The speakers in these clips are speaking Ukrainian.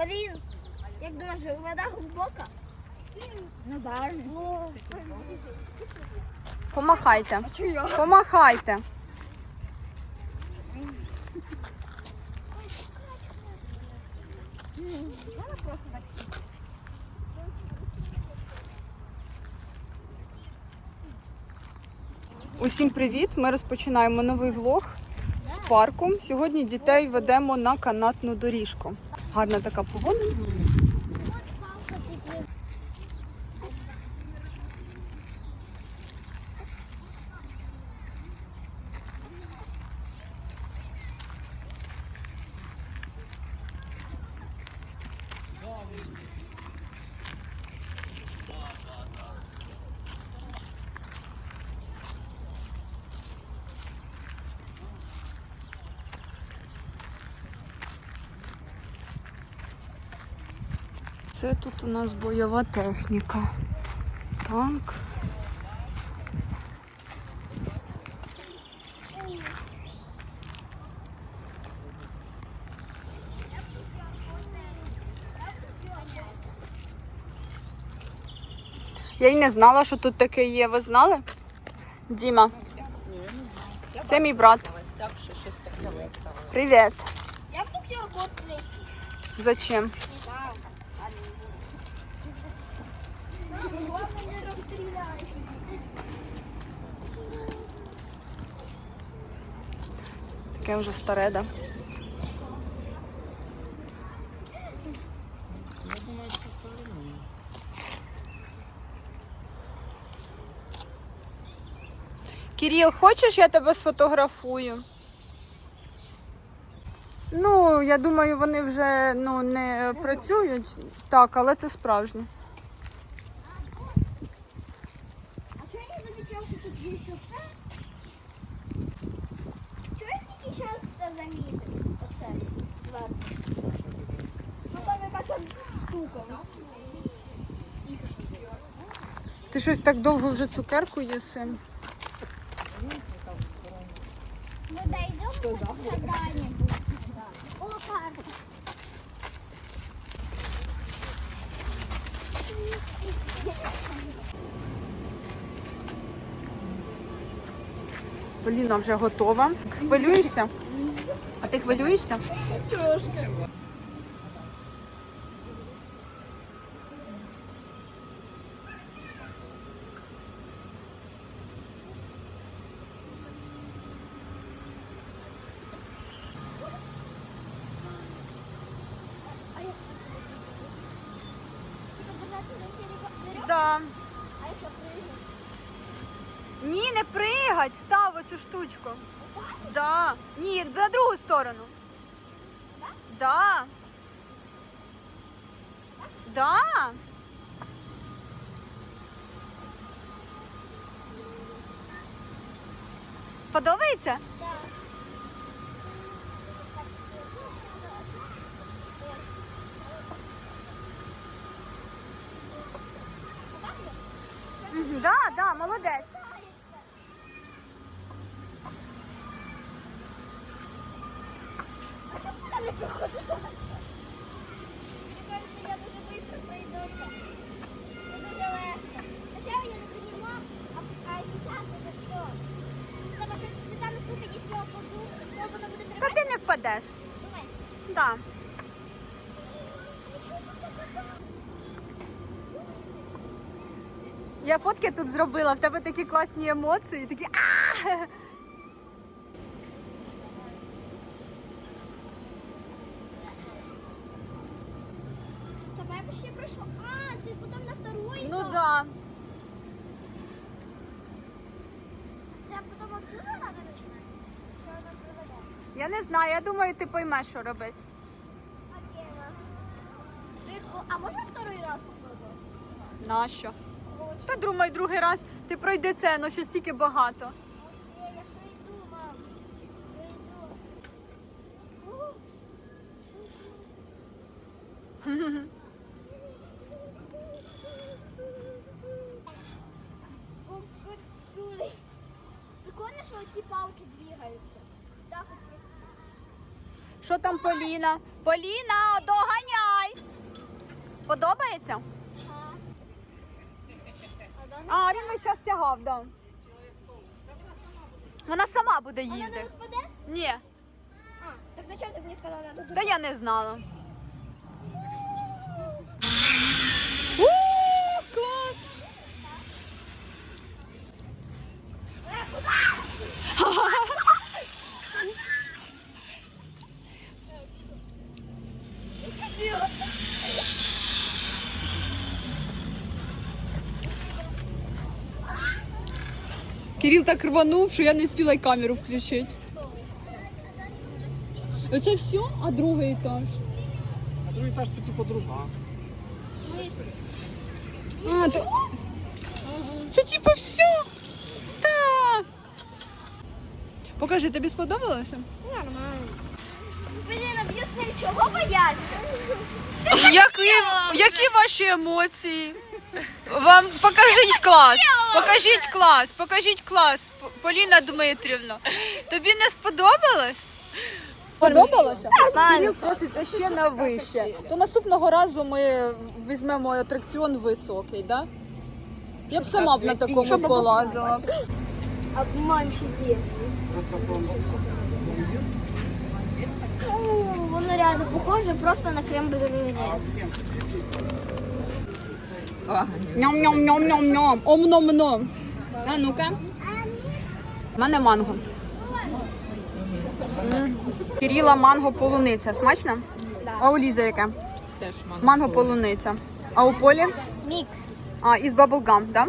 Полін, як думаєш, вода глибока? Ну, да. Ну, Помахайте. Помахайте. Вона просто так. Усім привіт! Ми розпочинаємо новий влог з парку. Сьогодні дітей ведемо на канатну доріжку. Гарна така погода. Це тут у нас бойова техніка. Танк. Я й не знала, що тут таке є. Ви знали? Діма. Це мій брат. Привіт. Я б тут його. Зачем? Не знаю. Головне не розстріляй. Таке вже старе, да? Кирил, хочеш, я тебе сфотографую? Ну, я думаю, вони вже ну, не працюють. Так, але це справжнє. А чого я не замічав, що тут є оце? Чого я тільки зараз це замітив? Оце, зверху. Ну там якась там штука. Тільки що. Ти щось так довго вже цукерку їси. Ну дойдем до когда-нибудь. О, карта. Поліна вже готова. Хвилюєшся? А ти хвилюєшся? Да. Оцю. Да. Ні, за другу сторону. Да. Да. Подобається? Да, да, молодець. Кажется, я не поняла, а, зараз вже все. Треба це спеціальна штука, вона буде Та тримати. ти не впадеш. Думай. Да. Я фотки тут зробила, в тебе такі класні емоції, такі а Тебе я ще пройшла. А, це потім на второй. Ну етап. да. Це потім отсюда треба починати? Що вона приведе? Я не знаю, я думаю, ти поймеш, що робити. А можна второй раз попробувати? Нащо? Та думай другий раз, ти пройди це, ну що стільки багато. Я прийду, мам. Прийду. Поліна? Поліна, доганяй! Подобається? А, він весь час тягав, да. Вона сама буде Вона не їздити. впаде? Ні, так зачем ти мені сказала, та я не знала. У, клас! Кирил так рванув, що я не встигла й камеру включити. Оце все, а другий етаж. А другий етаж то типу друга. А, то... Це типу все. Так. Покажи, тобі сподобалося? Нормально. Блін, об'ясни, чого бояться? Які, які ваші емоції? Вам покажіть клас. Покажіть клас, покажіть клас. П- Поліна Дмитрівна. Тобі не сподобалось? Сподобалося? Кирил проситься ще на вище. То наступного разу ми візьмемо атракціон високий, да? Я б сама б на такому полазила. Обманщики. Просто Ну, воно реально похоже просто на крем брюле. Ням-ням-ням-ням-ням. Ом-ном-ном. А ну-ка. У мене манго. М. Кирила манго полуниця. Смачно? А у Ліза яке? Теж Манго полуниця. А у Полі? Мікс. А, із баблгам, да?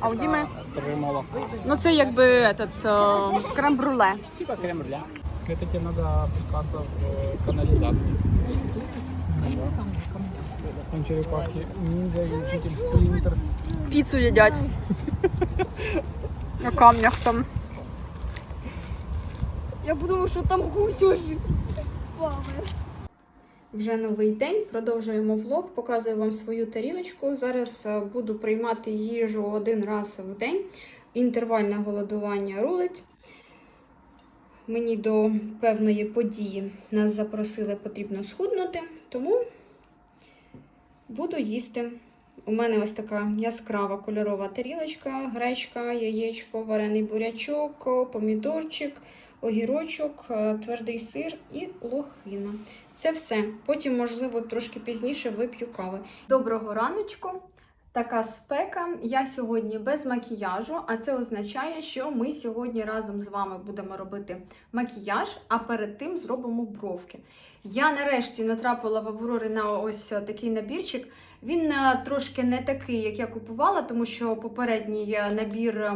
А у Діми? Три молока. Ну це якби этот, е, крем-бруле. Типа крем-ля. Это тебе надо опускаться в э, канализацию. Там черепашки, ниндзя и житель Сплинтер. Піцу їдять. На камнях там. Я подумав, що там гусь лежить. Вже новий день, продовжуємо влог, показую вам свою тарілочку. Зараз е, буду приймати їжу один раз в день. Інтервальне голодування рулить. Мені до певної події нас запросили, потрібно схуднути, тому буду їсти. У мене ось така яскрава кольорова тарілочка, гречка, яєчко, варений бурячок, помідорчик, огірочок, е, твердий сир і лохина. Це все. Потім, можливо, трошки пізніше вип'ю кави. Доброго раночку. Така спека. Я сьогодні без макіяжу, а це означає, що ми сьогодні разом з вами будемо робити макіяж, а перед тим зробимо бровки. Я нарешті натрапила в Аврорі на ось такий набірчик. Він е, трошки не такий, як я купувала, тому що попередній е, набір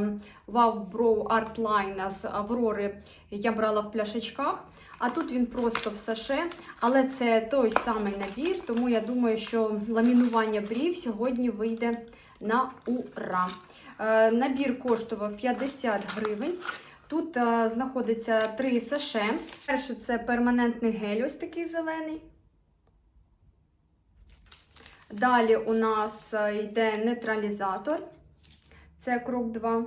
Wow Brow Art Line з Аврори я брала в пляшечках. А тут він просто в саше, але це той самий набір, тому я думаю, що ламінування брів сьогодні вийде на ура. Е, Набір коштував 50 гривень. Тут е, знаходиться три саше. Перше це перманентний гель, ось такий зелений. Далі у нас е, йде нейтралізатор. Це крок 2.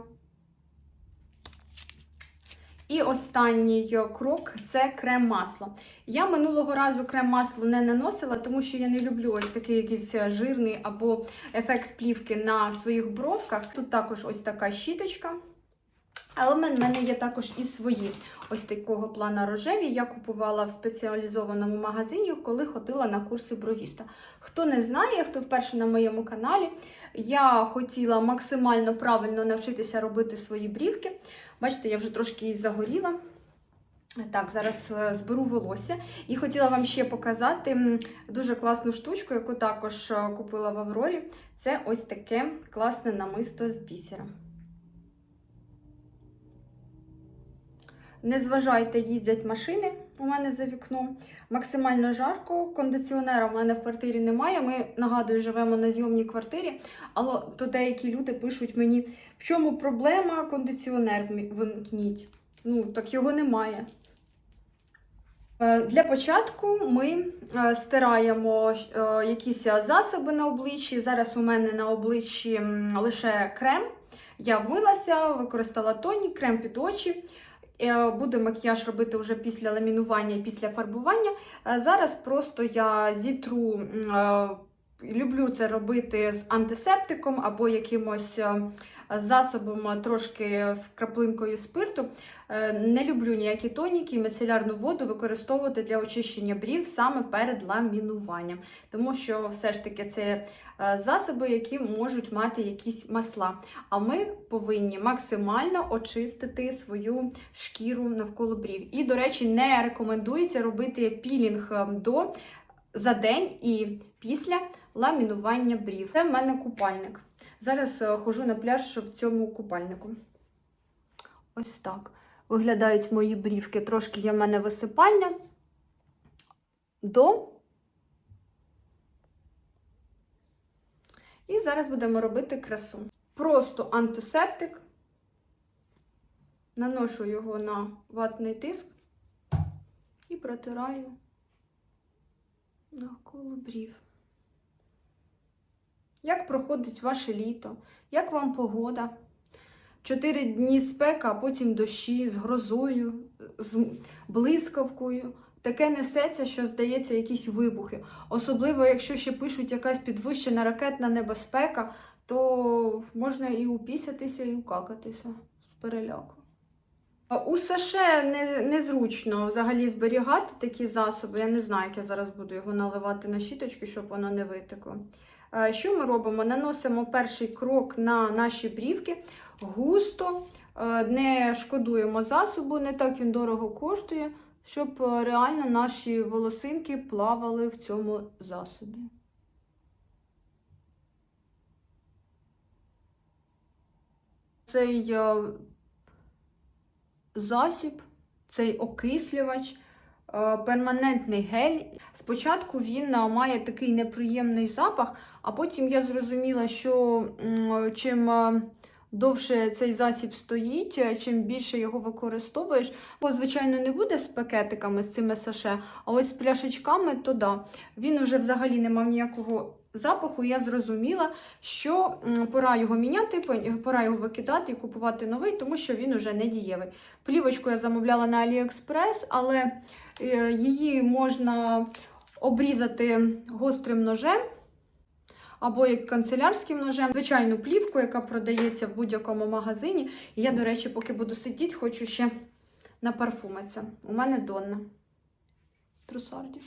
І останній крок це крем-масло. Я минулого разу крем-масло не наносила, тому що я не люблю ось такий якийсь жирний або ефект плівки на своїх бровках. Тут також ось така щіточка. Але в мене є також і свої ось такого плана рожеві. Я купувала в спеціалізованому магазині, коли ходила на курси бровіста. Хто не знає, хто вперше на моєму каналі, я хотіла максимально правильно навчитися робити свої брівки. Бачите, я вже трошки і загоріла. Так, зараз е, зберу волосся. І хотіла вам ще показати дуже класну штучку, яку також е, купила в Аврорі. Це ось таке класне намисто з бісера. Не зважайте, їздять машини у мене за вікном. Максимально жарко. Кондиціонера в мене в квартирі немає. Ми нагадую, живемо на зйомній квартирі. Але то деякі люди пишуть мені, в чому проблема, кондиціонер вимкніть. Ну, так його немає. Е, Для початку ми е, стираємо е, якісь засоби на обличчі. Зараз у мене на обличчі лише крем. Я вмилася, використала тонік, крем під очі. Е, Буду макіяж робити вже після ламінування і після фарбування. Е, Зараз просто я зітру е, люблю це робити з антисептиком або якимось засобом трошки з краплинкою спирту. Е, Не люблю ніякі тоніки і мицелярну воду використовувати для очищення брів саме перед ламінуванням, тому що все ж таки це е, засоби, які можуть мати якісь масла. А ми повинні максимально очистити свою шкіру навколо брів. І, до речі, не рекомендується робити пілінг е, до за день і після ламінування брів. Це в мене купальник. Зараз е, ходжу на пляж в цьому купальнику. Ось так. Виглядають мої брівки. Трошки є в мене висипання. До. І зараз будемо робити красу. Просто антисептик. Наношу його на ватний тиск і протираю навколо брів. Як проходить ваше літо? Як вам погода? Чотири дні спека, а потім дощі з грозою, з блискавкою. Таке несеться, що здається, якісь вибухи. Особливо, якщо ще пишуть якась підвищена ракетна небезпека, то можна і упісятися, і укакатися з переляку. У США не, незручно взагалі зберігати такі засоби. Я не знаю, як я зараз буду його наливати на щіточку, щоб воно не витекло. Що ми робимо? Наносимо перший крок на наші брівки густо, е, не шкодуємо засобу, не так він дорого коштує, щоб е, реально наші волосинки плавали в цьому засобі. Цей е, засіб, цей окислювач, перманентний гель. Спочатку він е, має такий неприємний запах, а потім я зрозуміла, що чим е, довше цей засіб стоїть, е, чим більше його використовуєш, бо, звичайно, не буде з пакетиками, з цими саше, а ось з пляшечками, то да. Він уже взагалі не мав ніякого запаху. Я зрозуміла, що пора його міняти, пора його викидати і купувати новий, тому що він уже не дієвий. Плівочку я замовляла на AliExpress, але е, її можна обрізати гострим ножем або як канцелярським ножем, звичайну плівку, яка продається в будь-якому магазині. І я, до речі, поки буду сидіти, хочу ще напарфумитися. У мене Донна. Трусарді.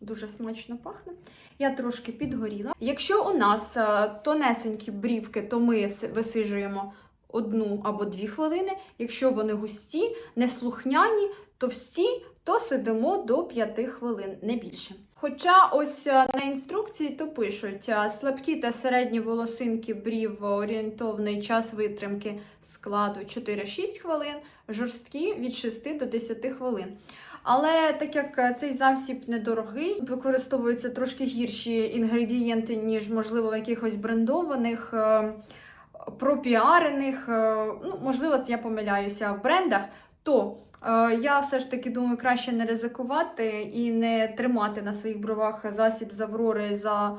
Дуже смачно пахне. Я трошки підгоріла. Якщо у нас е, тонесенькі брівки, то ми висиджуємо одну або дві хвилини. Якщо вони густі, неслухняні, товсті, то сидимо до 5 хвилин, не більше. Хоча ось е, на інструкції то пишуть е, слабкі та середні волосинки брів орієнтовний час витримки складу 4-6 хвилин, жорсткі від 6 до 10 хвилин. Але так як е, цей засіб недорогий, тут використовуються трошки гірші інгредієнти, ніж, можливо, в якихось брендованих, е, пропіарених, е, ну, можливо, це я помиляюся в брендах, то е, я все ж таки думаю, краще не ризикувати і не тримати на своїх бровах засіб з Аврори за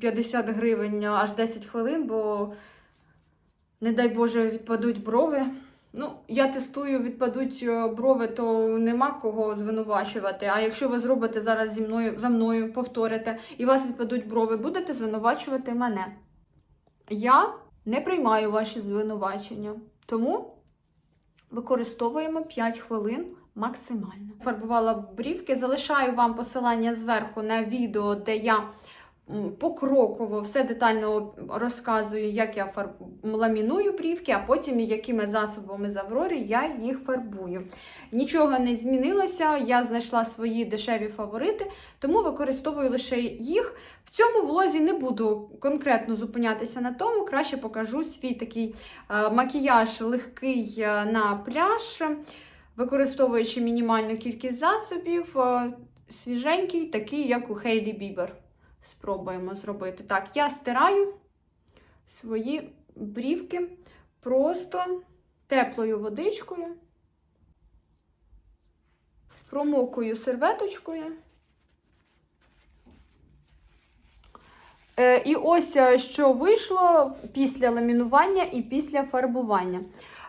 50 гривень аж 10 хвилин, бо, не дай Боже, відпадуть брови. Ну, я тестую, відпадуть е, брови, то нема кого звинувачувати. А якщо ви зробите зараз зі мною за мною, повторите, і вас відпадуть брови, будете звинувачувати мене. Я не приймаю ваші звинувачення. Тому використовуємо 5 хвилин максимально. Фарбувала брівки, залишаю вам посилання зверху на відео, де я покроково все детально розказую, як я фарб... ламіную брівки, а потім якими засобами з Аврори я їх фарбую. Нічого не змінилося, я знайшла свої дешеві фаворити, тому використовую лише їх. Цьому влозі не буду конкретно зупинятися на тому, краще покажу свій такий е, макіяж легкий е, на пляж, використовуючи мінімальну кількість засобів, е, свіженький, такий, як у Хейлі Бібер. Спробуємо зробити. Так, я стираю свої брівки просто теплою водичкою, промокую серветочкою. І ось е, що вийшло після ламінування і після фарбування.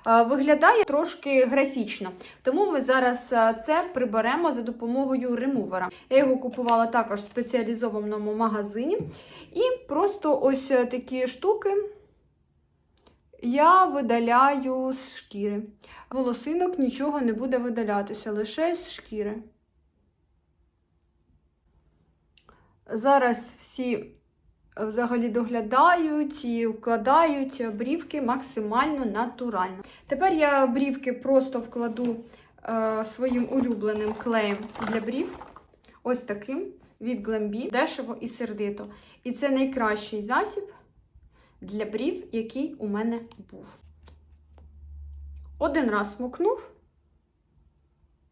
е, виглядає трошки графічно. Тому ми зараз е, це приберемо за допомогою ремувера. Я його купувала також в спеціалізованому магазині. І просто ось е, такі штуки я видаляю з шкіри. Волосинок нічого не буде видалятися, лише з шкіри. Зараз всі е, взагалі доглядають і вкладають брівки максимально натурально. Тепер я брівки просто вкладу е, своїм улюбленим клеєм для брів. Ось таким від Glambi. Дешево і сердито. І це найкращий засіб для брів, який у мене був. Один раз смокнув,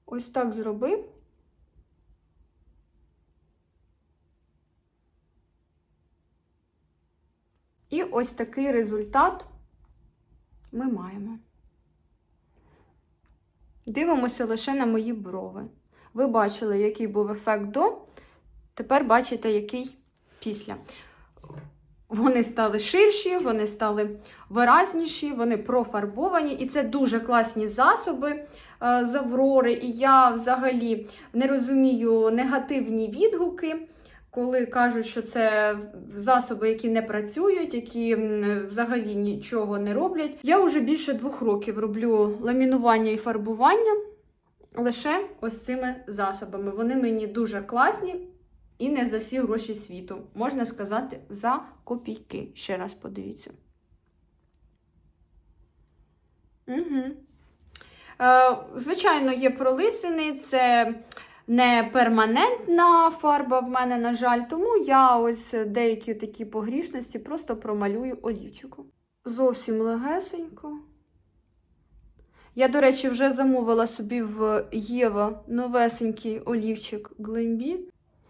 ось так зробив. І ось такий результат ми маємо. Дивимося лише на мої брови. Ви бачили, який був ефект до, тепер бачите, який після. Вони стали ширші, вони стали виразніші, вони профарбовані, і це дуже класні засоби е, з Аврори. І я взагалі не розумію негативні відгуки, коли кажуть, що це засоби, які не працюють, які взагалі нічого не роблять. Я вже більше двох років роблю ламінування і фарбування лише ось цими засобами. Вони мені дуже класні. І не за всі гроші світу. Можна сказати, за копійки. Ще раз подивіться. Угу. Звичайно, є пролисини, це не перманентна фарба в мене, на жаль, тому я ось деякі такі погрішності просто промалюю олівчиком. Зовсім легесенько. Я, до речі, вже замовила собі в Єва новесенький олівчик Glambi.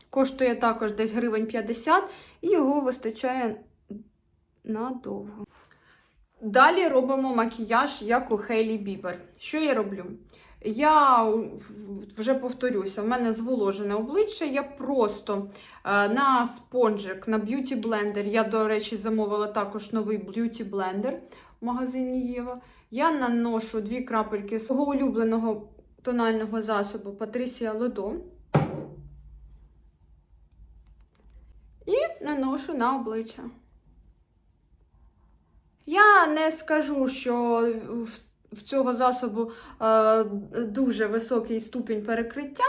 Коштує також десь гривень 50, і його вистачає надовго. Далі робимо макіяж, як у Хейлі Бібер. Що я роблю? Я вже повторюся, у мене зволожене обличчя. Я просто е, на спонжик, на б'юті блендер. Я, до речі, замовила також новий б'юті блендер в магазині Єва. Я наношу дві крапельки свого улюбленого тонального засобу Patricia Лодо. І наношу на обличчя. Я не скажу, що в цього засобу е, дуже високий ступінь перекриття.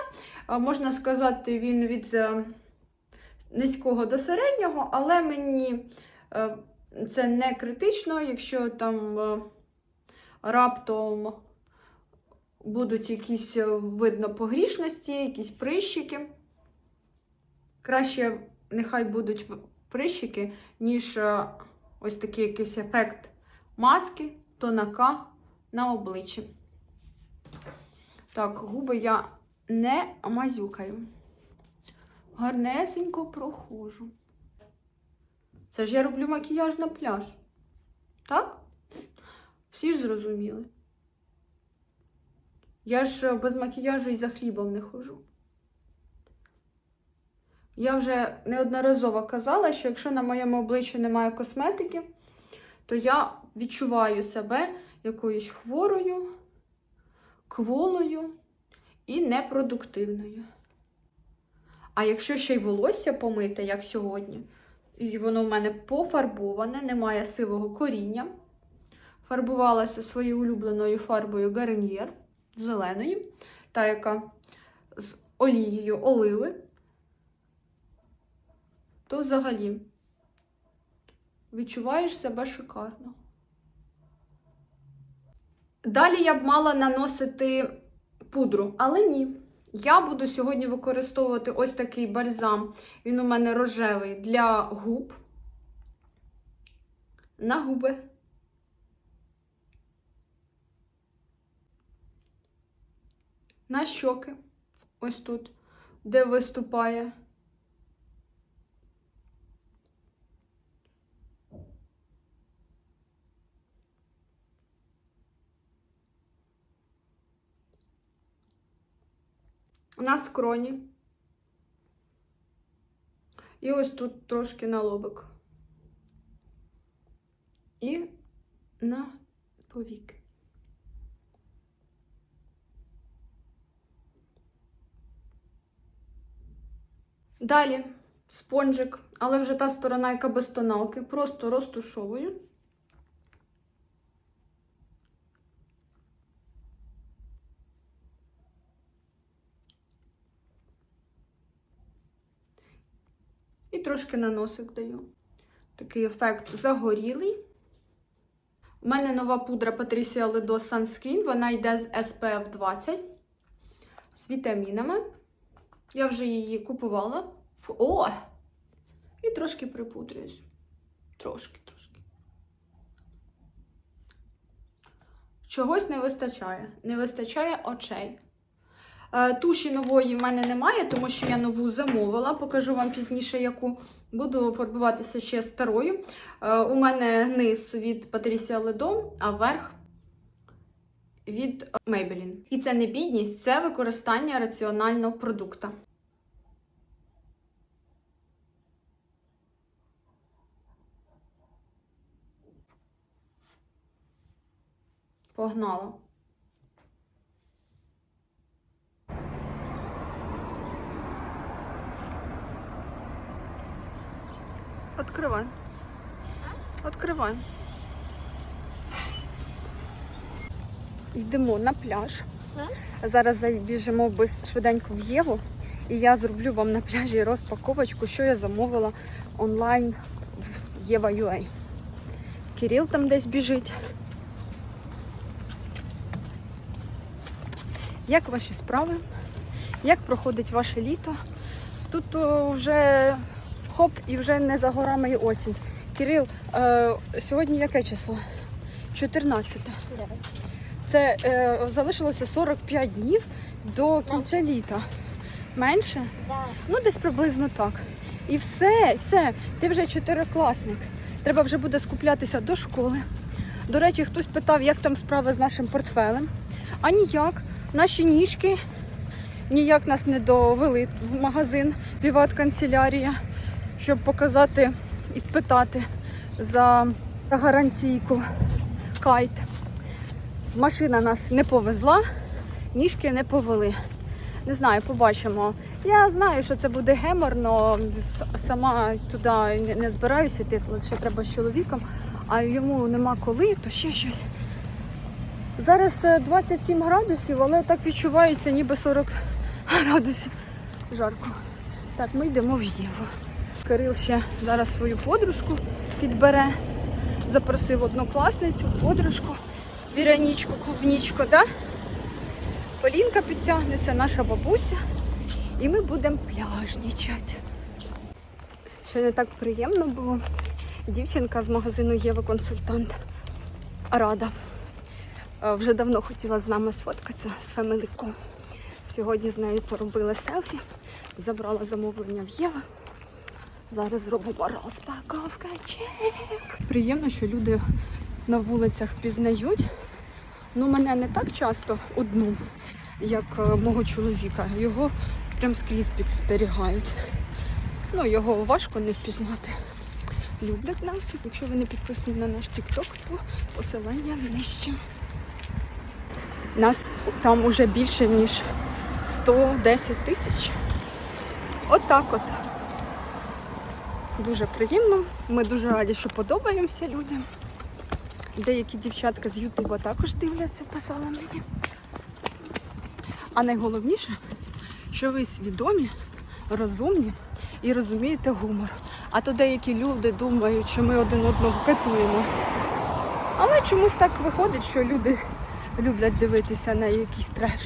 Е, можна сказати, він від е, низького до середнього, але мені це не критично, якщо там раптом будуть якісь видно погрішності, якісь прищики. Краще нехай будуть прищики, ніж ось такий якийсь ефект маски, тонака на обличчі. Так, губи я не мазюкаю. Гарнесенько проходжу. Це ж я роблю макіяж на пляж. Так? Всі ж зрозуміли. Я ж без макіяжу і за хлібом не хожу. Я вже неодноразово казала, що якщо на моєму обличчі немає косметики, то я відчуваю себе якоюсь хворою, кволою і непродуктивною. А якщо ще й волосся помите, як сьогодні, і воно в мене пофарбоване, немає сивого коріння, фарбувалася своєю улюбленою фарбою Garnier зеленої, та яка з олією оливи то взагалі відчуваєш себе шикарно. Далі я б мала наносити пудру, але ні. Я буду сьогодні використовувати ось такий бальзам. Він у мене рожевий для губ. На губи. На щоки. Ось тут, де виступає. на скроні. І ось тут трошки на лобик. І на повік. Далі спонжик, але вже та сторона, яка без тоналки, просто розтушовую. Трошки на носик даю. Такий ефект загорілий. У мене нова пудра Patricia Lido Sunscreen. Вона йде з SPF 20 з вітамінами. Я вже її купувала. О! І трошки припудрююсь. Трошки, трошки. Чогось не вистачає. Не вистачає очей. Е, Туші нової в мене немає, тому що я нову замовила. Покажу вам пізніше, яку буду фарбуватися ще старою. Е, У мене низ від Patricia Lido, а верх від Maybelline. І це не бідність, це використання раціонального продукту. Погнала. Откривай. Откривай. Йдемо на пляж. Зараз забіжимо швиденько в Єву. І я зроблю вам на пляжі розпаковочку, що я замовила онлайн в Єва.ua. Кирил там десь біжить. Як ваші справи? Як проходить ваше літо? Тут вже хоп, і вже не за горами і осінь. Кирил, е, сьогодні яке число? 14. Це е, залишилося 45 днів до кінця літа. Менше? Да. Ну, десь приблизно так. І все, все, ти вже чотирикласник. Треба вже буде скуплятися до школи. До речі, хтось питав, як там справи з нашим портфелем. А ніяк. Наші ніжки ніяк нас не довели в магазин Віват канцелярія, щоб показати і спитати за гарантійку кайт. Машина нас не повезла, ніжки не повели. Не знаю, побачимо. Я знаю, що це буде геморно. Сама туди не- збираюся йти, лише треба з чоловіком, а йому нема коли, то ще щось. Зараз е, 27 градусів, але так відчувається, ніби 40 градусів. Жарко. Так, ми йдемо в Єву. Кирил ще зараз свою подружку підбере. Запросив однокласницю, подружку, Віронічку, клубнічку, да? Полінка підтягнеться, наша бабуся, і ми будемо пляжнічати. Сьогодні так приємно було. Дівчинка з магазину Єва консультант Рада. Е, Вже давно хотіла з нами сфоткатися з фемеликом. Сьогодні з нею поробили селфі, забрала замовлення в Єви. Зараз зробимо розпаковка чек. Приємно, що люди на вулицях впізнають. Ну, мене не так часто одну, як е, мого чоловіка. Його прям скрізь підстерігають. Ну, його важко не впізнати. Люблять нас. Якщо ви не підписані на наш TikTok, то посилання нижче. Нас там уже більше, ніж 110 тисяч. Отак от. Дуже приємно. Ми дуже раді, що подобаємося людям. Деякі дівчатка з Ютуба також дивляться, писали мені. А найголовніше, що ви свідомі, розумні і розумієте гумор. А то деякі люди думають, що ми один одного катуємо. Але чомусь так виходить, що люди люблять дивитися на якийсь треш.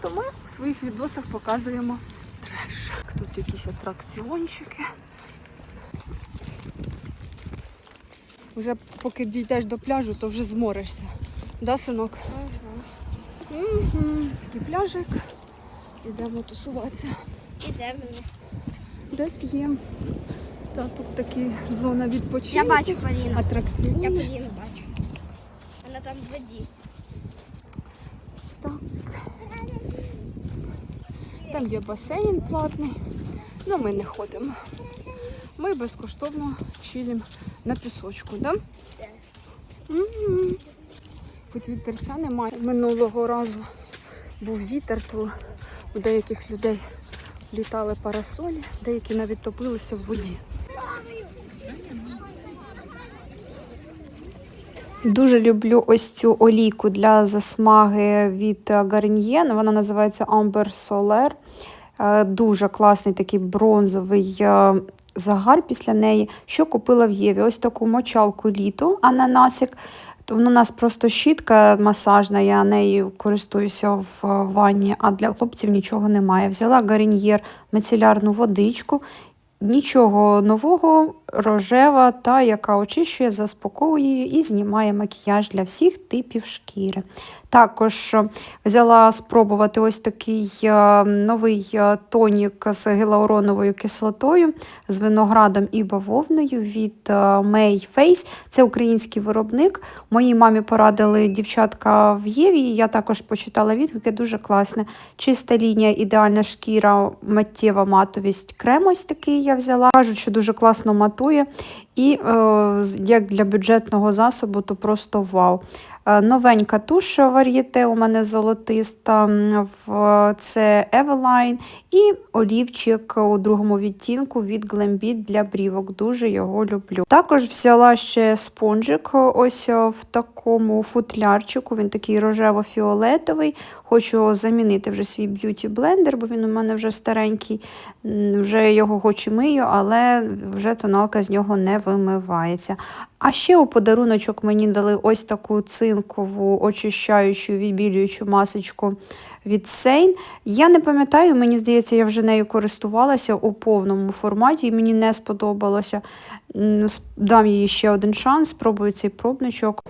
То ми в своїх відосах показуємо треш. Тут якісь атракціончики. Вже поки дійдеш до пляжу, то вже зморишся. Да, синок? Угу. Такий пляжик. Ідемо тусуватися. Іде мене. Десь є. Та тут такі зона відпочинку. Я бачу Поліну. Атракціони. Я Поліну бачу. Вона там в воді. Так. Там є басейн платний. Ну ми не ходимо. Ми безкоштовно чилимо на пісочку, да? Так. Мгм. Хоч вітерця немає. Минулого разу був вітер, то у деяких людей літали парасолі, деякі навіть топилися в воді. Дуже люблю ось цю олійку для засмаги від Garnier. Вона називається Amber Soler. Е, Дуже класний такий бронзовий е, загар після неї. Що купила в Єві? Ось таку мочалку літо, ананасик. То У нас просто щітка масажна, я нею користуюся в ванні, а для хлопців нічого немає. Взяла Гарньєр мицелярну водичку. Нічого нового, рожева, та яка очищує, заспокоює і знімає макіяж для всіх типів шкіри. Також е, взяла спробувати ось такий е, новий е, тонік з гіалуроновою кислотою, з виноградом і бавовною від May Face. Це український виробник. Моїй мамі порадили дівчатка в Єві. Я також почитала відгуки, дуже класне. Чиста лінія, ідеальна шкіра, миттєва матовість. Крем ось такий я взяла. Кажуть, що дуже класно матує. І е, як для бюджетного засобу, то просто вау. Е, Новенька туш вар'єте у мене золотиста, це Eveline і олівчик у другому відтінку від Glambit для брівок. Дуже його люблю. Також взяла ще спонжик ось е, в такому футлярчику. Він такий рожево-фіолетовий. Хочу замінити вже свій б'юті блендер, бо він у мене вже старенький. Вже його хоч і мию, але вже тоналка з нього не вимивається. А ще у подаруночок мені дали ось таку цинкову очищаючу відбілюючу масочку від Сейн. Я не пам'ятаю, мені здається, я вже нею користувалася у повному форматі, і мені не сподобалося. Дам їй ще один шанс, спробую цей пробничок.